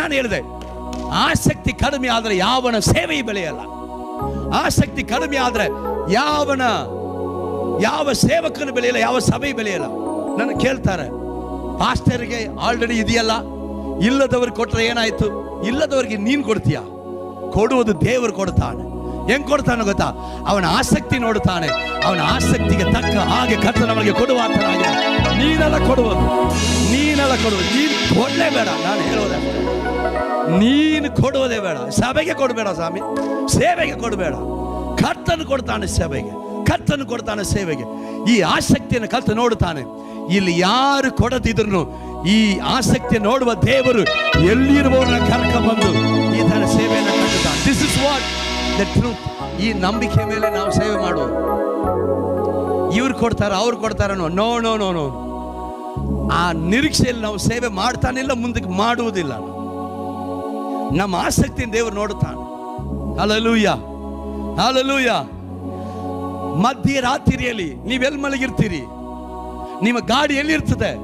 ನಾನು ಹೇಳಿದೆ, ಆಸಕ್ತಿ ಕಡಿಮೆ ಆದರೆ ಯಾವನ ಸೇವೆ ಬೆಳೆಯಲ್ಲ. ಆಸಕ್ತಿ ಕಡಿಮೆ ಆದರೆ ಯಾವನ, ಯಾವ ಸೇವಕನ ಬೆಳೆಯಲ್ಲ, ಯಾವ ಸಭೆ ಬೆಳೆಯಲ್ಲ. ನನ್ನ ಕೇಳ್ತಾರೆ, ಪಾಸ್ಟರ್ಗೆ ಆಲ್ರೆಡಿ ಇದೆಯಲ್ಲ? ಇಲ್ಲದವ್ರಿಗೆ ಕೊಟ್ಟರೆ ಏನಾಯಿತು? ಇಲ್ಲದವ್ರಿಗೆ ನೀನು ಕೊಡ್ತೀಯಾ? ಕೊಡುವುದು ದೇವರು ಕೊಡ್ತಾನೆ ಹೆಂಗ್ ಕೊಡ್ತಾನೆ ಗೊತ್ತಾ? ಅವನ ಆಸಕ್ತಿ ನೋಡುತ್ತಾನೆ. ಅವನ ಆಸಕ್ತಿಗೆ ತಕ್ಕ ಹಾಗೆ ಕತ್ತ ನಮಗೆ ಕೊಡುವಾತನಾಗಿದೆ ನೀನೆಲ್ಲ ಕೊಡುವುದು. ನೀನೆಲ್ಲ ಕೊಡುವುದು. ನೀನು ಕೊಡಲೇಬೇಡ. ನಾನು ಹೇಳೋದಷ್ಟೇ. ನೀನು ಕೊಡುವುದೇ ಬೇಡ. ಸಭೆಗೆ ಕೊಡಬೇಡ ಸ್ವಾಮಿ. ಸೇವೆಗೆ ಕೊಡಬೇಡ. ಕರ್ತನು ಕೊಡ್ತಾನೆ ಸೇವೆಗೆ ಕರ್ತನು ಕೊಡ್ತಾನೆ ಸೇವೆಗೆ. ಈ ಆಸಕ್ತಿಯನ್ನು ಕರ್ತ ನೋಡುತ್ತಾನೆ. ಇಲ್ಲಿ ಯಾರು ಕೊಡದಿದ್ರು ಈ ಆಸಕ್ತಿ ನೋಡುವ ದೇವರು ಎಲ್ಲಿರುವವರನ್ನ ಕರ್ಕ ಬಂದು ಈ ತರ ಸೇವೆಯನ್ನು ಕಟ್ಟುತ್ತಾನೆ. This is what the truth ಈ ನಂಬಿಕೆ ಮೇಲೆ ನಾವು ಸೇವೆ ಮಾಡುವುದು. ಇವ್ರು ಕೊಡ್ತಾರ ಅವ್ರು ಕೊಡ್ತಾರ ನೋ ನೋ ನೋ ನೋ ಆ ನಿರೀಕ್ಷೆಯಲ್ಲಿ ನಾವು ಸೇವೆ ಮಾಡ್ತಾನಿಲ್ಲ ಮುಂದಕ್ಕೆ ಮಾಡುವುದಿಲ್ಲ. ನಮ್ಮ ಆಸಕ್ತಿಯನ್ನು ದೇವರು ನೋಡುತ್ತಾನೆ. ಅಲಲೂಯ ಅಲಲೂಯ ಮಧ್ಯರಾತ್ರಿಯಲ್ಲಿ ನೀವೆಲ್ಲಿ ಮಲಗಿರ್ತೀರಿ? ನಿಮ್ಮ ಗಾಡಿ ಎಲ್ಲಿರ್ತದೆ?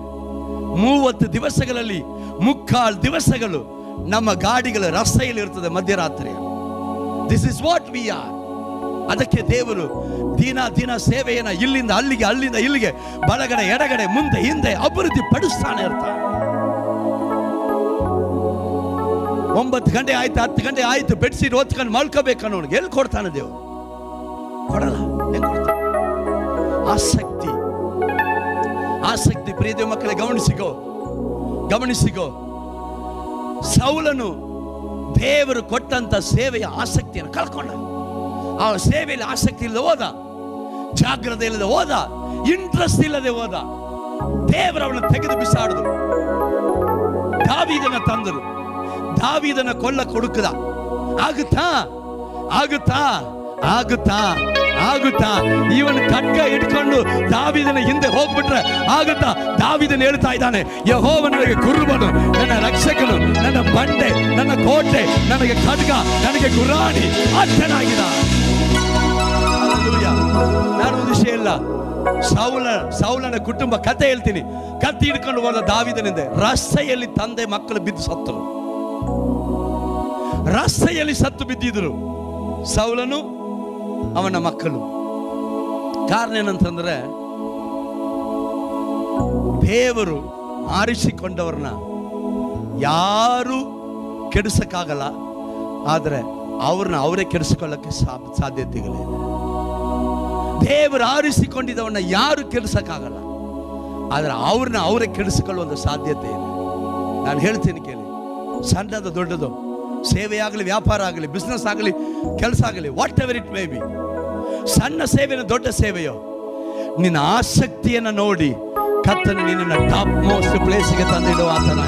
ಮೂವತ್ತು ದಿವಸಗಳಲ್ಲಿ, ಮುಕ್ಕಾಲು ದಿವಸಗಳು ನಮ್ಮ ಗಾಡಿಗಳ ರಸ್ತೆಯಲ್ಲಿರ್ತದೆ ಮಧ್ಯರಾತ್ರಿ this is what we are ಅದಕ್ಕೆ ದೇವರು ದಿನ ದಿನ ಸೇವೆಯನ್ನು ಇಲ್ಲಿಂದ ಅಲ್ಲಿಗೆ, ಅಲ್ಲಿಂದ ಇಲ್ಲಿಗೆ, ಬಲಗಡೆ, ಎಡಗಡೆ, ಮುಂದೆ, ಹಿಂದೆ ಅಭಿವೃದ್ಧಿ ಪಡಿಸ್ತಾನೆ ಇರ್ತಾನೆ ಒಂಬತ್ತು ಗಂಟೆ ಆಯ್ತು ಹತ್ತು ಗಂಟೆ ಆಯ್ತು ಬೆಡ್ಶೀಟ್ ಓದ್ಕೊಂಡು ಮಲ್ಕೋಬೇಕು ಅನ್ನೋನಿಗೆ ಎಲ್ಲಿ ಕೊಡ್ತಾನೆ ದೇವರು ಕೊಡಲ್ಲ ಹೆಂಗ್ ಕೊಡ್ತಾನೆ ಆಸಕ್ತಿ ಆಸಕ್ತಿ ಪ್ರಿಯ ಮಕ್ಕಳೇ ಗಮನಿಸಿಕೋ ಗಮನಿಸಿಕೋ ಸೌಲನು ದೇವರು ಕೊಟ್ಟಂತ ಸೇವೆಯ ಆಸಕ್ತಿಯನ್ನು ಕಳ್ಕೊಂಡ ಆ ಸೇವೆಯಲ್ಲಿ ಆಸಕ್ತಿ ಇಲ್ಲದೆ ಹೋದ ಜಾಗ್ರತೆ ಇಲ್ಲದೆ ಹೋದ ಇಂಟ್ರೆಸ್ಟ್ ಇಲ್ಲದೆ ಹೋದ ದೇವರವನ್ನ ತೆಗೆದು ಬಿಸಾಡಿದ್ರು ದಾವಿದನ ತಂದರು ದಾವಿದನ ಕೊಲ್ಲ ಕೊಡುಕದ. ಆಗುತ್ತಾ? ಆಗುತ್ತಾ? ಆಗುತ್ತಾ? ಆಗುತ್ತಾ? ಇವನ್ ಖಡ್ಗ ಇಟ್ಕೊಂಡು ದಾವಿದನ ಹಿಂದೆ ಹೋಗ್ಬಿಟ್ರೆ ಆಗುತ್ತಾ? ದಾವಿದನ ಹೇಳ್ತಾ ಇದ್ದಾನೆ ಯಹೋವ ನನಗೆ ಕುರುಬನು, ನನ್ನ ರಕ್ಷಕನು, ನನ್ನ ಬಂಡೆ, ನನ್ನ ಕೋಟೆ, ನನಗೆ ಖಡ್ಗ, ನನಗೆ ಗುರಾಣಿ ಅರ್ಥನಾಗಿದ ನಾನು ವಿಷಯ ಇಲ್ಲ. ಸೌಲ, ಸೌಲನ ಕುಟುಂಬ ಕತೆ ಹೇಳ್ತೀನಿ. ಕತ್ತಿ ಹಿಡ್ಕೊಂಡು ಹೋದ ದಾವಿದನಿಂದ ರಸ್ತೆಯಲ್ಲಿ ತಂದೆ ಮಕ್ಕಳು ಬಿದ್ದು ಸತ್ತರು. ರಸ್ತೆಯಲ್ಲಿ ಸತ್ತು ಬಿದ್ದಿದ್ರು. ಸೌಲನು ಅವನ ಮಕ್ಕಳು. ಕಾರಣ ಏನಂತಂದ್ರೆ ದೇವರು ಆರಿಸಿಕೊಂಡವ್ರನ್ನ ಯಾರು ಕೆಡಿಸಕ್ಕಾಗಲ್ಲ, ಆದರೆ ಅವ್ರನ್ನ ಅವರೇ ಕೆಡಿಸಿಕೊಳ್ಳಕ್ಕೆ ಸಾ- ಸಾಧ್ಯತೆಗಳಿದೆ ದೇವರು ಆರಿಸಿಕೊಂಡಿದ್ದವನ್ನ ಯಾರು ಕೆಡಿಸಕ್ಕಾಗಲ್ಲ, ಆದರೆ ಅವ್ರನ್ನ ಅವರೇ ಕೆಡಿಸಿಕೊಳ್ಳುವಂತ ಸಾಧ್ಯತೆ ಇದೆ. ನಾನು ಹೇಳ್ತೀನಿ ಕೇಳಿ. ಸಣ್ಣದು ದೊಡ್ಡದು. ಸೇವೆ ಆಗಲಿ, ವ್ಯಾಪಾರ ಆಗಲಿ ಬಿಸ್ನೆಸ್ ಆಗಲಿ, ಕೆಲಸ ಆಗಲಿ whatever it may be ಸಣ್ಣ ಸೇವೆನ ದೊಡ್ಡ ಸೇವೆಯೋ? ನಿನ್ನ ಆಸಕ್ತಿಯನ್ನು ನೋಡಿ ಕತ್ತನ ನಿನ್ನ ಟಾಪ್ ಮೋಸ್ಟ್ ಪ್ಲೇಸಿಗೆ ತಂದಿಡುವ ಆತನ